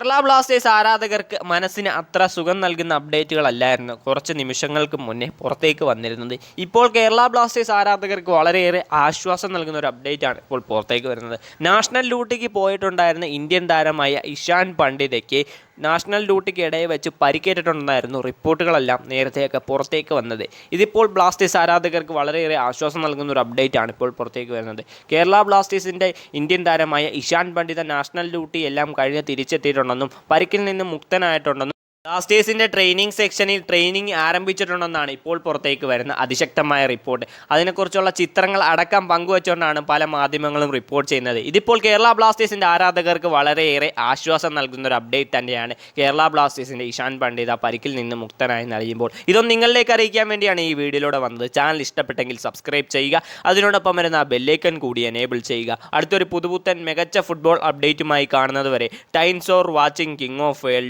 Kerala Blasters ആരാധകർക്ക് മനസ്സിന് അത്ര സുഖം നൽകുന്ന അപ്ഡേറ്റുകളല്ലായിരുന്നു കുറച്ച് നിമിഷങ്ങൾക്ക് മുന്നേ പുറത്തേക്ക് വന്നിരുന്നത്. ഇപ്പോൾ കേരള ബ്ലാസ്റ്റേഴ്സ് ആരാധകർക്ക് വളരെയേറെ ആശ്വാസം നൽകുന്ന ഒരു അപ്ഡേറ്റ് ആണ് ഇപ്പോൾ പുറത്തേക്ക് വരുന്നത്. നാഷണൽ ഡ്യൂട്ടിക്ക് പോയിട്ടുണ്ടായിരുന്ന ഇന്ത്യൻ താരമായ ഇഷാൻ പണ്ഡിതയ്ക്ക് നാഷണൽ ഡ്യൂട്ടിക്ക് ഇടയിൽ വെച്ച് പരിക്കേറ്റിട്ടുണ്ടായിരുന്നു റിപ്പോർട്ടുകളെല്ലാം നേരത്തെയൊക്കെ പുറത്തേക്ക് വന്നത്. ഇതിപ്പോൾ ബ്ലാസ്റ്റേഴ്സ് ആരാധകർക്ക് വളരെയേറെ ആശ്വാസം നൽകുന്ന ഒരു അപ്ഡേറ്റ് ആണ് ഇപ്പോൾ പുറത്തേക്ക് വരുന്നത്. കേരള ബ്ലാസ്റ്റേഴ്സിന്റെ ഇന്ത്യൻ താരമായ ഇഷാൻ പണ്ഡിത നാഷണൽ ഡ്യൂട്ടി എല്ലാം കഴിഞ്ഞ് തിരിച്ചെത്തിയിട്ടുണ്ടെന്നും പരിക്കിൽ നിന്ന് മുക്തനായിട്ടുണ്ടെന്നും ബ്ലാസ്റ്റേഴ്സിന്റെ ട്രെയിനിങ് സെക്ഷനിൽ ട്രെയിനിങ് ആരംഭിച്ചിട്ടുണ്ടെന്നാണ് ഇപ്പോൾ പുറത്തേക്ക് വരുന്ന അതിശക്തമായ റിപ്പോർട്ട്. അതിനെക്കുറിച്ചുള്ള ചിത്രങ്ങൾ അടക്കം പങ്കുവച്ചുകൊണ്ടാണ് പല മാധ്യമങ്ങളും റിപ്പോർട്ട് ചെയ്യുന്നത്. ഇതിപ്പോൾ കേരള ബ്ലാസ്റ്റേഴ്സിന്റെ ആരാധകർക്ക് വളരെയേറെ ആശ്വാസം നൽകുന്ന ഒരു അപ്ഡേറ്റ് തന്നെയാണ് കേരള ബ്ലാസ്റ്റേഴ്സിന്റെ ഇഷാൻ പണ്ഡിത പരിക്കിൽ നിന്ന് മുക്തനായി നൽകുമ്പോൾ ഇതൊന്നും നിങ്ങളിലേക്ക് അറിയിക്കാൻ വേണ്ടിയാണ് ഈ വീഡിയോയിലൂടെ വന്നത്. ചാനൽ ഇഷ്ടപ്പെട്ടെങ്കിൽ സബ്സ്ക്രൈബ് ചെയ്യുക. അതിനോടൊപ്പം വരുന്ന ബെല്ലേക്കൻ കൂടി എനേബിൾ ചെയ്യുക. അടുത്തൊരു പുതുപുത്തൻ മികച്ച ഫുട്ബോൾ അപ്ഡേറ്റുമായി കാണുന്നതുവരെ times or watching king of world